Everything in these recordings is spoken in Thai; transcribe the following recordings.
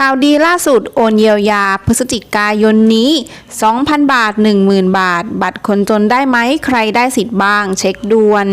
ข่าวดีล่าสุดโอนเยียวยา พฤศจิกายนนี้ 2,000 บาท 10,000 บาท บัตรคนจนได้ไหม ใครได้สิทธิ์บ้าง เช็คด่วน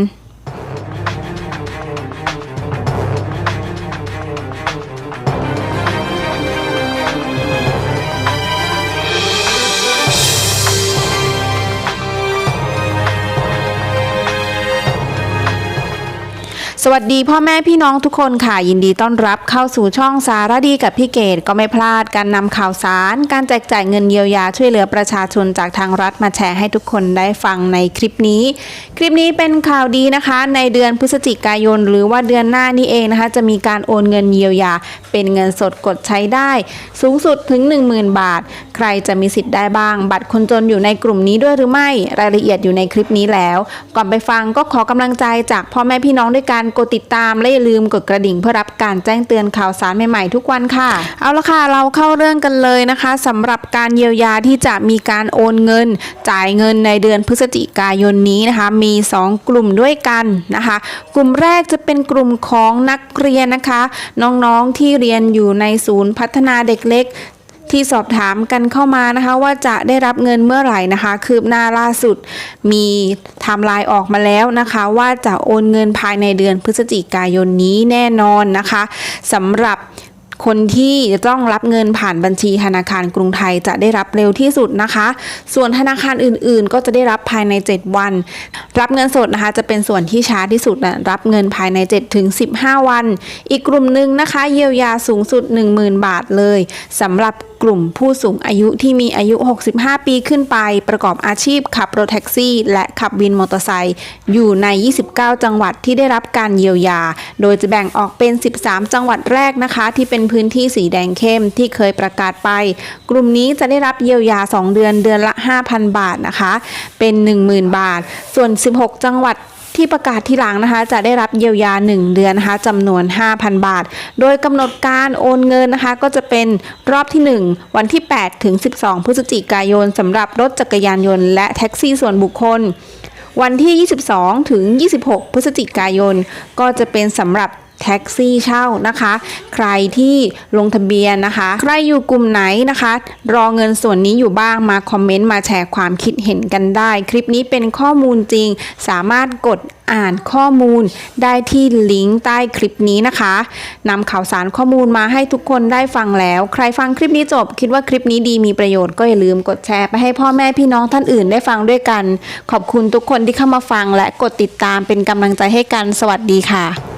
สวัสดีพ่อแม่พี่น้องทุกคนค่ะ ยินดีต้อนรับเข้าสู่ช่องสารดีกับพี่เกดก็ไม่พลาดการนำข่าวสาร การแจกจ่ายเงินเยียวยาช่วยเหลือประชาชนจากทางรัฐมาแชร์ให้ทุกคนได้ฟังในคลิปนี้ คลิปนี้เป็นข่าวดีนะคะ ในเดือนพฤศจิกายน หรือว่าเดือนหน้านี้เองนะคะ จะมีการโอนเงินเยียวยา เป็นเงินสดกดใช้ได้ สูงสุดถึง 10,000 บาท ใครจะมีสิทธิ์ได้บ้าง บัตรคนจนอยู่ในกลุ่มนี้ด้วยหรือไม่รายละเอียดอยู่ในคลิปนี้แล้ว ก่อนไปฟังก็ขอกำลังใจจากพ่อแม่พี่น้องด้วยการกดติดตามและอย่าลืมกดกระดิ่งเพื่อรับการแจ้งเตือนข่าวสารใหม่ๆทุกวันค่ะ เอาละค่ะเราเข้าเรื่องกันเลยนะคะสำหรับการเยียวยาที่จะมีการโอนเงิน จ่ายเงินในเดือนพฤศจิกายนนี้นะคะ มี 2 กลุ่มด้วยกันนะคะ กลุ่มแรกจะเป็นกลุ่มของนักเรียนนะคะ น้องๆที่เรียนอยู่ในศูนย์พัฒนาเด็กเล็ก ที่สอบถามกันเข้ามานะคะว่าจะได้รับเงินเมื่อไหร่นะคะ คืบหน้าล่าสุดมีไทม์ไลน์ออกมาแล้วนะคะ ว่าจะโอนเงินภายในเดือนพฤศจิกายนนี้แน่นอนนะคะสำหรับคนที่จะต้องรับเงินผ่านบัญชีธนาคารกรุงไทยจะได้รับเร็วที่สุดนะคะ ส่วนธนาคารอื่นๆ ก็จะได้รับภายใน 7 วัน รับเงินสดนะคะ จะเป็นส่วนที่ช้าที่สุดนะรับเงินภายใน 7 ถึง 15 วัน อีกกลุ่มหนึ่งนะคะ เยียวยาสูงสุด 10,000 บาทเลยสำหรับ กลุ่มผู้สูงอายุที่มีอายุ 65 ปีขึ้นไป ประกอบอาชีพขับรถแท็กซี่ และขับวินมอเตอร์ไซค์อยู่ใน 29 จังหวัดที่ได้รับการเยียวยา โดยจะแบ่งออกเป็น 13 จังหวัดแรกนะคะ ที่เป็นพื้นที่สีแดงเข้มที่เคยประกาศไป กลุ่มนี้จะได้รับเยียวยา 2 เดือนเดือนละ 5,000 บาทนะคะ เป็น 10,000 บาท ส่วน 16 จังหวัด ที่ประกาศที่หลังนะคะ จะได้รับเยียวยา 1 เดือนนะคะจำนวน 5,000 บาท โดยกำหนดการโอนเงินนะคะ ก็จะเป็นรอบที่ 1 วันที่ 8 ถึง 12 พฤศจิกายนสำหรับรถจักรยานยนต์และแท็กซี่ส่วนบุคคล วันที่ 22 ถึง 26 พฤศจิกายน ก็จะเป็นสำหรับ แท็กซี่เช่านะคะ ใครที่ลงทะเบียนนะคะ ใครอยู่กลุ่มไหนนะคะ รอเงินส่วนนี้อยู่บ้างมาคอมเมนต์มาแชร์ความคิดเห็นกันได้ คลิปนี้เป็นข้อมูลจริง สามารถกดอ่านข้อมูลได้ที่ลิงก์ใต้คลิปนี้นะคะนำข่าวสารข้อมูลมาให้ทุกคนได้ฟังแล้ว ใครฟังคลิปนี้จบ คิดว่าคลิปนี้ดีมีประโยชน์ก็อย่าลืมกดแชร์ไปให้พ่อแม่พี่น้องท่านอื่นได้ฟังด้วยกัน ขอบคุณทุกคนที่เข้ามาฟังและกดติดตามเป็นกำลังใจให้กันสวัสดีค่ะ